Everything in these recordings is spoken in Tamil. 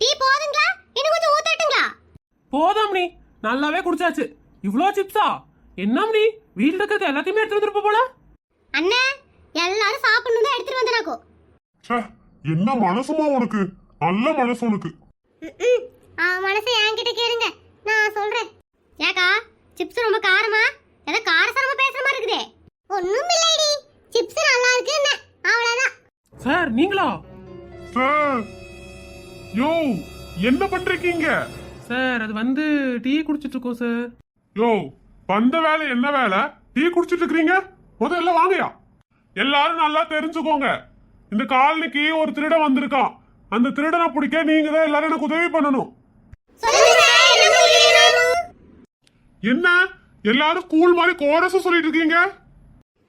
டீ போதுங்களா? இன்னும் கொஞ்சம் ஊத்தட்டுங்களா போதாம் நீ நல்லாவே குடிச்சாச்சு. இவ்ளோ சிப்ஸா? என்னம் நீ வீட்டுல இருக்கிறது எல்லாத்தையுமே எடுத்து வந்துருப்ப போல? அண்ணா எல்லாரும் சாப்பிடணும் தான் எடுத்துட்டு வந்தனாக்கோ. ச்சே என்ன மனசுமா உனக்கு? நல்ல மனசு உனக்கு. ம்ம். ஆ மனசை என்கிட்ட கேளுங்க. நான் சொல்றேன். ஏக்கா சிப்ஸ் ரொம்ப காரமா? யோ என்ன பண்றீங்க சார் அது வந்து டீ குடிச்சிட்டு இருக்கோம் சார். யோ வந்த வேலை என்ன வேலை? டீ குடிச்சிட்டு இருக்கிறீங்க முதல்ல வாங்கயா? எல்லாரும் நல்லா தெரிஞ்சுக்கோங்க. இந்த காலனிக்கு ஒரு திருடன் வந்திருக்கான். அந்த திருடனை பிடிக்க நீங்க தான் எல்லாரும் எனக்கு உதவி பண்ணணும். என்ன எல்லாரும் ஸ்கூல் மாதிரி கோரஸ் சொல்லிட்டு இருக்கீங்க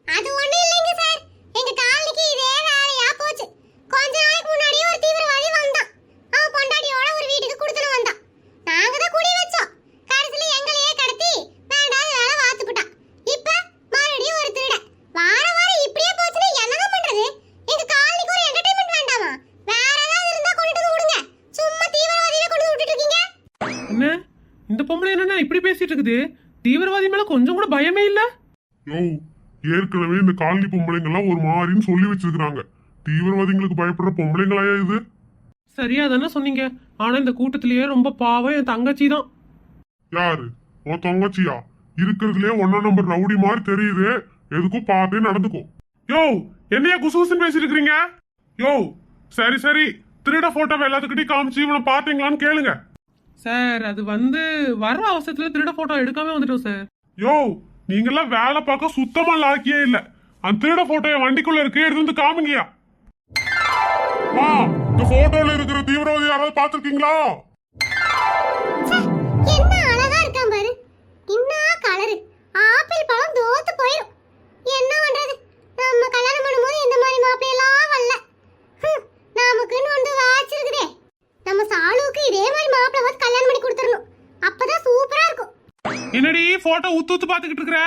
அது ஒண்ணும் இல்லைங்க சார். எங்க காலனிக்கு இதே வேலையா போச்சு. கொஞ்ச நாளைக்கு முன்னாடியே ஒரு தீவிரவாதி வந்தான் அவன் பொண்டாட்டியோட ஒரு வீட்டுக்கு குடுத்துட்டு வந்தான் நாங்க தான் குடி வச்சோம் கடைசியில எங்களையே கடத்தி வேண்டாத வேலை வாத்துப்புட்டான் இப்ப மறுபடியும் ஒரு திருடன் வார வாரம் இப்படியே போச்சுன்னா என்னதான் பண்றது எங்க காலனிக்கு ஒரு என்டர்டைன்மெண்ட் வேண்டாமா வேற ஏதாவது இருந்தா கொண்டு வந்து விடுங்க சும்மா தீவிரவாதியே கொண்டு வந்து விட்டுட்டு இருக்கீங்க என்ன இந்த பொம்பளை என்னன்னா இப்படி பேசிட்டு இருக்குது? தீவிரவாதி மேல கொஞ்சம் கூட பயமே இல்ல? யோ ஏற்கனவே இந்த காலனி பொம்பளைங்கெல்லாம் ஒரு மாதிரின்னு சொல்லி வச்சிருக்காங்க தீவிரவாதிகளுக்கு பயப்படுற பொம்பளைங்களாயா இது? சரியா தானே சொன்னீங்க. ஆனா இந்த கூட்டத்திலேயே ரொம்ப பாவம் என் தங்கச்சி தான் யாரு? உன் தங்கச்சியா? இருக்கிறதுலே ஒன்னா நம்பர் ரவுடி மாதிரி தெரியுது. எதுக்கும் பார்த்தே நடந்துக்கும் யோ என்னையா குசுகுசுன்னு பேசிட்டு இருக்கிறீங்க? யோ சரி சரி. திருட போட்டோ எல்லாத்துக்கிட்டையும் காமிச்சு இவனை பாத்தீங்களான்னு கேளுங்க. சார் அது வந்து வர்ற அவசரத்துல திருட போட்டோ எடுக்காம வந்துட்டோம் சார். யோ நீங்கெல்லாம் வேலை பார்க்க சுத்தமா லாக்கியே இல்ல. அந்த திருட போட்டோ என் வண்டிக்குள்ள இருக்கு எடுத்து வந்து காமிங்கயா மா இந்த போட்டோல இருக்கிற தீவிரவாதி யாராவது பாத்திருக்கீங்களா என்ன அழகா இருக்கான் பாரு. என்ன கலரு ஆப்பிள் பழம் தோத்து போயிடும் என்ன பண்றது? நம்ம கல்யாணம் பண்ணும்போது இந்த மாதிரி மாப்பிள்ளையெல்லாம் வரல. நமக்குன்னு ஒன்று வாச்சிருக்குதே நம்ம சாலுவுக்கு இதே மாதிரி மாப்பிள்ளை வந்து கல்யாணம் பண்ணி கொடுத்துடணும். அப்பதான் சூப்பரா இருக்கும். என்னடி போட்டோ உத்து உத்து பாத்துக்கிட்டு இருக்கிற?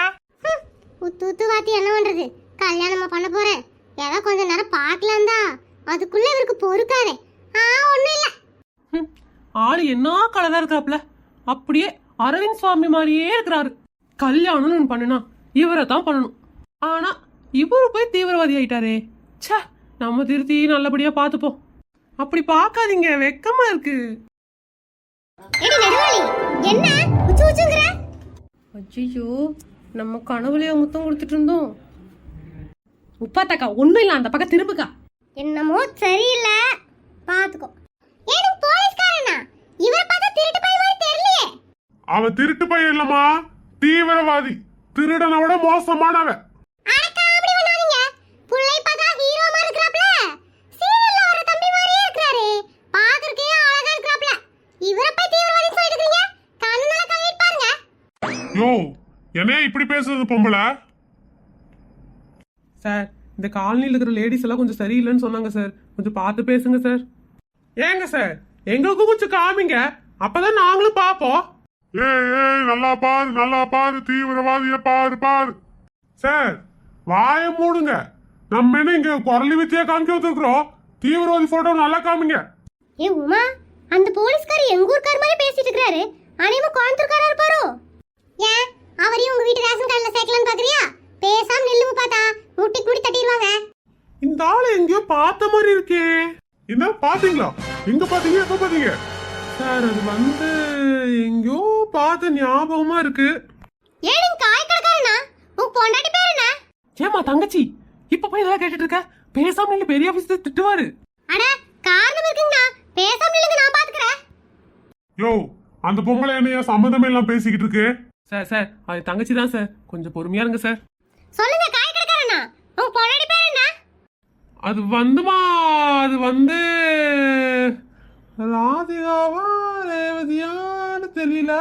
உத்து உத்து வாத்தி என்ன பண்றது? கல்யாணமா பண்ண போறேன். ஏதோ கொஞ்ச நேரம் பார்க்கலாம் தான். அதுக்குள்ள இவருக்கு பொறுக்காதே. ஆ ஒண்ணும் இல்ல. ஆளு என்ன கலரா இருக்காப்ல? அப்படியே அரவிந்த் சுவாமி மாதிரியே இருக்கிறாரு. கல்யாணம்னு பண்ணுனா இவரை தான் பண்ணணும். ஆனா இவரு போய் தீவிரவாதி ஆயிட்டாரே. ச்சே நம்ம திருத்தி நல்லபடியா பார்த்துப்போம். அப்படி பார்க்காதீங்க வெக்கமா இருக்கு. என்ன? உச்சு உச்சுங்கிற? ஐயோ நம்ம கனவுலயே முத்தம் கொடுத்துட்டு இருந்தோம். உப்பாத்தாக்கா ஒண்ணும் இல்ல அந்த பக்கம் திரும்புக்கா. என்னமோ சரியில்லை. பாத்துக்கோ. ஏனும் போலீஸ்காரனா? இவரை பார்த்தா திருட்டு பைய மாதிரி தெரியலையே. அவன் திருட்டு பையன் இல்லம்மா. தீவிரவாதி. திருடனை விட மோசமானவன் அடக்கா அப்படி பண்ணாதீங்க புள்ளை பார்த்தா ஹீரோ மாதிரி இருக்கறாப்ல சீரியல்ல வர தம்பி மாதிரியே இருக்கறாரு பாக்குறதுக்கே அழகா இருக்கறாப்ல இவரை போய் தீவிரவாதி சொல்லிட்டு இருக்கீங்க கண்ணுல கவிட்டு பாருங்க யோ என்னையா இப்படி பேசுறது பொம்பளை? சார் இந்த காலனியில் இருக்கிற லேடிஸ் எல்லாம் கொஞ்சம் சரியில்லைன்னு சொன்னாங்க சார். கொஞ்சம் பார்த்து பேசுங்க சார். ஏங்க சார் எங்களுக்கும் கொஞ்சம் காமிங்க. அப்பதான் நாங்களும் பார்ப்போம். ஏய் ஏய் நல்லா பாரு நல்லா பாரு தீவிரவாதிய பாரு பாரு. சார் வாய மூடுங்க. நம்ம என்ன இங்க குரலி வித்தியா காமிக்க வந்திருக்கிறோம் தீவிரவாதி போட்டோ நல்லா காமிங்க. ஏ உமா அந்த போலீஸ்காரர் எங்க ஊர்க்கார மாதிரி பேசிட்டு இருக்காரு அனைமா கோயம்புத்தூர்காரா இருப்பாரோ? ஏன் அவரையும் உங்க வீட்டு ரேஷன் கார்டுல சேர்க்கலாம்னு பாக்குறியா? பேசாம நில்லுங்க பார்த்தா முட்டிக்கு முடி தட்டிடுவாங்க இந்த ஆளை எங்கேயோ பார்த்த மாதிரி இருக்கே. என்ன பாத்தீங்களா? எங்க பாத்தீங்க எப்ப பாத்தீங்க? சார் அது வந்து எங்கேயோ பார்த்த ஞாபகமா இருக்கு. ஏன் காய் கடைக்காரனா உங்க பொண்டாட்டி பேர் என்ன? ஏமா தங்கச்சி? இப்ப போய் இதெல்லாம் கேட்டுட்டு இருக்க? பேசாம நீங்க பெரிய ஆபீஸ் திட்டுவாரு. அட காரணம் இருக்குங்கண்ணா பேசாம நில்லுங்க நான் பாத்துக்கறேன். யோ அந்த பொம்பளை என்னைய சம்மந்தமே எல்லாம் பேசிக்கிட்டு இருக்கு? சார் சார் அது தங்கச்சி தான் சார். கொஞ்சம் பொறுமையா இருங்க சார். சொல்லுங்க காய் கடைக்காரனா? உங்க பொண்டாட்டி பேர் என்ன? அது வந்துமா அது வந்து ராதிகாவா ரேவதியான்னு தெரியல.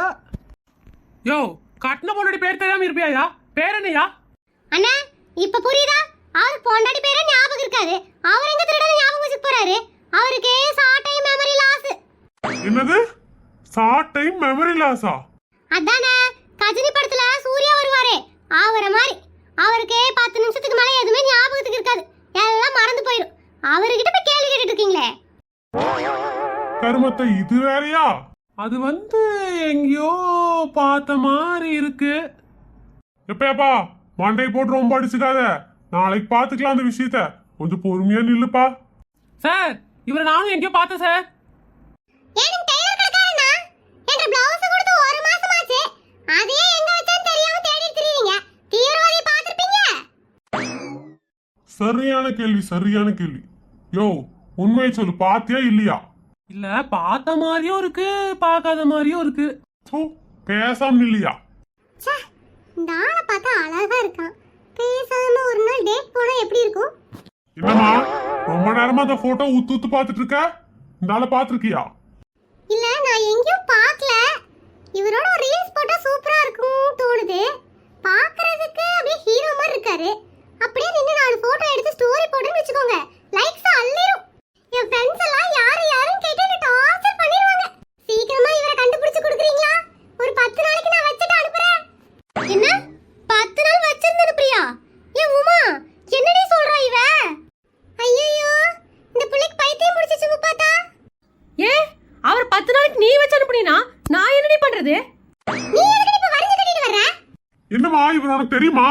யோ கட்டின பொண்ணோட பேர் தெரியாம இருப்பியாயா? பேர் என்னையா அண்ணா இப்ப புரியுதா? அவர் பொண்டாட்டி பேரே ஞாபகம் இருக்காது. அவர் எங்க திருடன ஞாபகம் வச்சுக்க போறாரு? அவருக்கு சாட்டை மெமரி லாஸ் என்னது? ஷார்ட் டைம் மெமரி லாஸா அதானே கஜினி படத்துல சூர்யா வருவாரே. அவரை மாதிரி. அவருக்கு பத்து நிமிஷத்துக்கு மேல எதுவுமே ஞாபகத்துக்கு இருக்காது. எல்லாம் மறந்து போயிடும் அவர்கிட்ட போய் கேள்வி கேட்டுட்டு இருக்கீங்களே கருமத்தை இது வேறயா? அது வந்து எங்கேயோ பார்த்த மாதிரி இருக்கு. எப்பயாப்பா? மண்டை போட்டு ரொம்ப அடிச்சுக்காத. நாளைக்கு பாத்துக்கலாம் அந்த விஷயத்த. கொஞ்சம் பொறுமையா நில்லுப்பா. சார் இவரை நானும் எங்கேயோ பார்த்தேன் சார். அதையே எங்க வச்சேன்னு தெரியாம தேடி திரியுங்க தீவிரவாதி பாத்திருப்பீங்க சரியான கேள்வி சரியான கேள்வி. யோ உண்மையை சொல்லு பாத்தியா இல்லையா? இல்ல பார்த்த மாதிரியும் இருக்கு பார்க்காத மாதிரியும் இருக்கு. தூ, பேசாம இல்லையா ச்சே இந்த ஆளை பார்த்தா அழகா இருக்கான். பேசாம ஒரு நாள் டேட் போனா எப்படி இருக்கும்? என்னம்மா ரொம்ப நேரமா அந்த போட்டோ உத்து உத்து பாத்துட்டு இருக்க? இந்த ஆளை பாத்திருக்கியா இல்ல நான் எங்கேயும் பார்க்கல. இவரோட ஒரு ரீல்ஸ் போட்டா சூப்பரா இருக்கும் தோணுது. பாக்குறதுக்கு அப்படியே ஹீரோ மாதிரி இருக்காரு. அப்படியே நின்று நாலு போட்டோ எடுத்து ஸ்டோரி போடுன்னு வச்சுக்கோங்க. லைக்ஸ் அள்ளிரும். என் ஃப்ரெண்ட்ஸ் எல்லாம் யாரு யாரும் கேட்டு என்ன டார்ச்சர் பண்ணிடுவாங்க சீக்கிரமா இவரை கண்டுபிடிச்சு கொடுக்குறீங்களா? ஒரு பத்து நாளைக்கு நான் வச்சுட்டு அனுப்புறேன். என்ன பத்து நாள் வச்சிருந்து அனுப்புறியா ஏன் உமா என்னடி சொல்றா இவ ஐயோ இந்த புள்ளைக்கு பைத்தியம் முடிச்சிச்சு முப்பாத்தா ஏ அவர் பத்து நாளைக்கு நீ வச்சு அனுப்புனீனா நான் என்னடி பண்றது நீ எதுக்கு இப்ப வரைஞ்சு கட்டிட்டு வர்ற என்னம்மா இவர் உனக்கு தெரியுமா?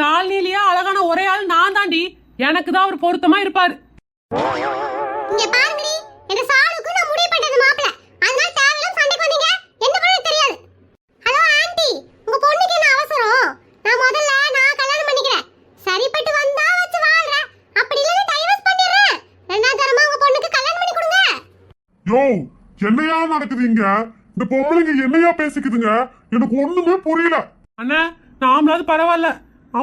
காலனிலேயே அழகான ஒரே ஆள் நான் தாண்டி எனக்கு தான் அவர் பொருத்தமா இருப்பாரு. இங்க பாருங்கடி எங்க சாலுக்கு நான் முடிவு பண்றது மாப்பிள. அதனால தேவையில்லாம சண்டைக்கு வந்தீங்க. என்ன பண்ண தெரியாது. ஹலோ ஆன்ட்டி உங்க பொண்ணுக்கு என்ன அவசரம்? நான் முதல்ல நான் கல்யாணம் பண்ணிக்கிறேன். சரிப்பட்டு வந்தா வச்சு வாழ்றேன். அப்படி இல்லைன்னா டைவர்ஸ் பண்ணிடுறேன். ரெண்டாவது தரமா உங்க பொண்ணுக்கு கல்யாணம் பண்ணி கொடுங்க. யோ என்னையா நடக்குது இங்க இந்த பொம்பளைங்க என்னையா பேசிக்குதுங்க? எனக்கு ஒண்ணுமே புரியல. அண்ணா நாமளாவது பரவாயில்ல.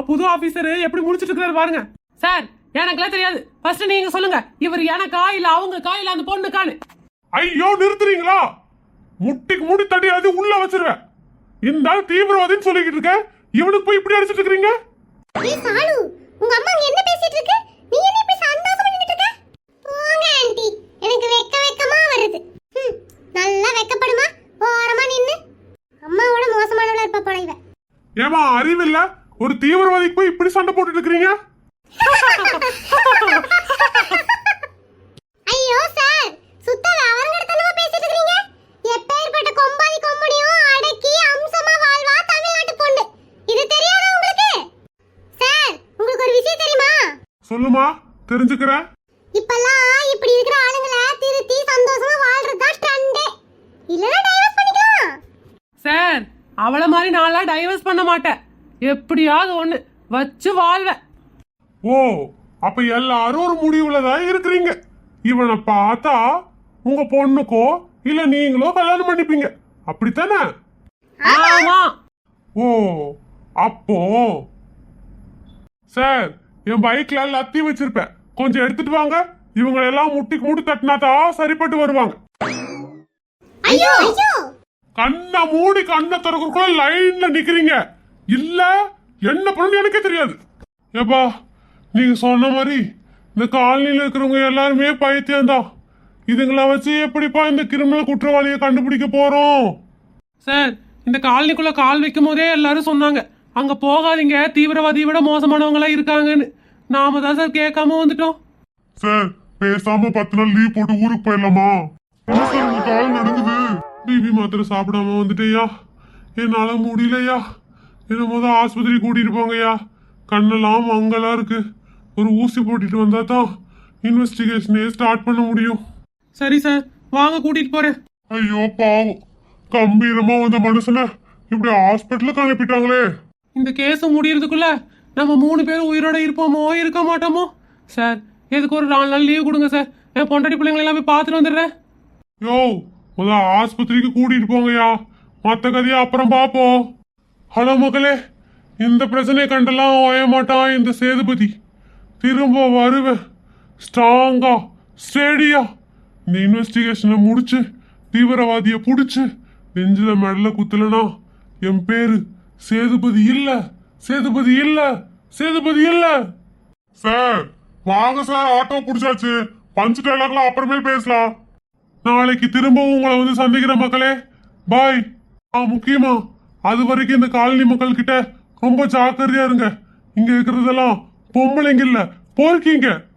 புது ஆபீசர் எப்படி முடிச்சிட்டு இருக்காரு பாருங்க. சார் எனக்குலாம் தெரியாது. ஃபர்ஸ்ட் நீங்க சொல்லுங்க. இவர் எனக்கா இல்ல அவங்க இல்ல அந்த பொண்ணுக்கான்னு. ஐயோ நிறுத்துறீங்களா? முட்டிக்கு முடி தட்டி அது உள்ள வச்சிருவேன். இந்த ஆள் தீவிரவாதின்னு சொல்லிக்கிட்டு இருக்க. இவனுக்கு போய் இப்படி அடிச்சிட்டு இருக்கீங்க ஏய் சாலு உங்க அம்மா அங்க என்ன பேசிட்டு இருக்கு? நீ என்ன இப்படி சந்தோஷம் பண்ணிட்டு இருக்க? போங்க ஆன்ட்டி எனக்கு வெக்க வெக்கமா வருது. நல்லா வெக்கப்படுமா? ஓரமா நின்னு. அம்மாவோட மோசமானவளா இருப்பா போல இவ. ஏமா அறிவில்ல ஒரு தீவிரவாதிக்கு போய் இப்படி சண்டை போட்டுட்டு ஐயோ சார். சுத்த விவரங்கடத்தனமா பேசிட்டு இருக்கீங்க எப்பேற்பட்ட கொம்பாதி கொம்படியும் அடக்கி அம்சமா வாழ்வா தமிழ்நாட்டு பொண்ணு. இது தெரியாதா உங்களுக்கு? சார் உங்களுக்கு ஒரு விஷயம் தெரியுமா? சொல்லுமா தெரிஞ்சுக்கிறேன். இப்பெல்லாம் இப்படி இருக்கிற ஆளுங்களை திருத்தி சந்தோஷமா வாழ்றது தான் ட்ரெண்டே இல்லனா டைவர்ஸ் பண்ணிக்கலாம். சார் அவளை மாதிரி நான்லாம் டைவர்ஸ் பண்ண மாட்டேன். எப்படியாவது ஒண்ணு வச்சு வாழ்வேன். ஓ அப்ப எல்லாரும் ஒரு முடிவுல தான் இருக்கிறீங்க. இவனை பார்த்தா உங்க பொண்ணுக்கோ இல்ல நீங்களோ கல்யாணம் பண்ணிப்பீங்க. அப்படித்தானே? ஆமா. ஓ அப்போ சார் என் பைக்ல லத்தி வச்சிருப்பேன். கொஞ்சம் எடுத்துட்டு வாங்க. இவங்க எல்லாம் முட்டிக்கு முடி தட்டினாதான் சரிப்பட்டு வருவாங்க. ஐயோ ஐயோ. கண்ணை மூடி கண்ணை திறக்கிறக்குள்ள லைன்ல நிக்கிறீங்க. இல்ல என்ன பண்ணணும் எனக்கே தெரியாது. ஏப்பா நீங்க சொன்ன மாதிரி இந்த காலனில இருக்கிறவங்க எல்லாருமே பைத்தியம்தான் இதுங்களை வச்சு எப்படிப்பா இந்த கிரிமினல் குற்றவாளியை கண்டுபிடிக்க போறோம்? சார் இந்த காலனிக்குள்ள கால் வைக்கும் போதே எல்லாரும் சொன்னாங்க. அங்க போகாதீங்க தீவிரவாதியை விட மோசமானவங்களா இருக்காங்கன்னு. நாம தான் சார் கேட்காம வந்துட்டோம். சார் பேசாம பத்து நாள் லீவ் போட்டு ஊருக்கு போயிடலாமா? கால் நடக்குது பிபி மாத்திரை சாப்பிடாம வந்துட்டேயா? என்னால முடியலையா? என்ன முத ஆஸ்பத்திரி கூட்டிட்டு போங்கய்யா. கண்ணெல்லாம் மங்கலா இருக்கு. ஒரு ஊசி போட்டுட்டு வந்தா தான் இன்வெஸ்டிகேஷனே ஸ்டார்ட் பண்ண முடியும். சரி சார் வாங்க கூட்டிட்டு போறேன். ஐயோ பாவம். கம்பீரமா வந்த மனுஷனை இப்படி ஹாஸ்பிட்டலுக்கு அனுப்பிட்டாங்களே இந்த கேஸ் முடியறதுக்குள்ள நம்ம மூணு பேரும் உயிரோட இருப்போமோ இருக்க மாட்டோமோ? சார் எதுக்கு ஒரு நாலு நாள் லீவ் கொடுங்க சார் என் பொண்டாட்டி பிள்ளைங்களை எல்லாமே பார்த்துட்டு வந்துடுறேன். யோ முத ஆஸ்பத்திரிக்கு கூட்டிட்டு போங்கய்யா. மத்த கதையை அப்புறம் பாப்போம் ஹலோ மகளே இந்த பிரச்சனையை கண்டெல்லாம் ஓய மாட்டான் இந்த சேதுபதி. திரும்ப வருவேன் ஸ்ட்ராங்கா ஸ்டேடியா இந்த இன்வெஸ்டிகேஷனை முடிச்சு தீவிரவாதியை பிடிச்சி நெஞ்சில மெடல குத்தலனா என் பேரு சேதுபதி இல்ல சேதுபதி இல்ல சேதுபதி இல்ல. சார் வாங்க சார் ஆட்டோ பிடிச்சாச்சு. பஞ்சு டைலாக்லாம் அப்புறமே பேசலாம். நாளைக்கு திரும்பவும் உங்களை வந்து சந்திக்கிற மக்களே பாய் ஆ முக்கியமா? அது வரைக்கும் இந்த காலனி மக்கள் கிட்ட ரொம்ப ஜாக்கிரதையா இருங்க. இங்க இருக்கிறதெல்லாம் பொம்பளைங்க இல்ல போர்க்கீங்க.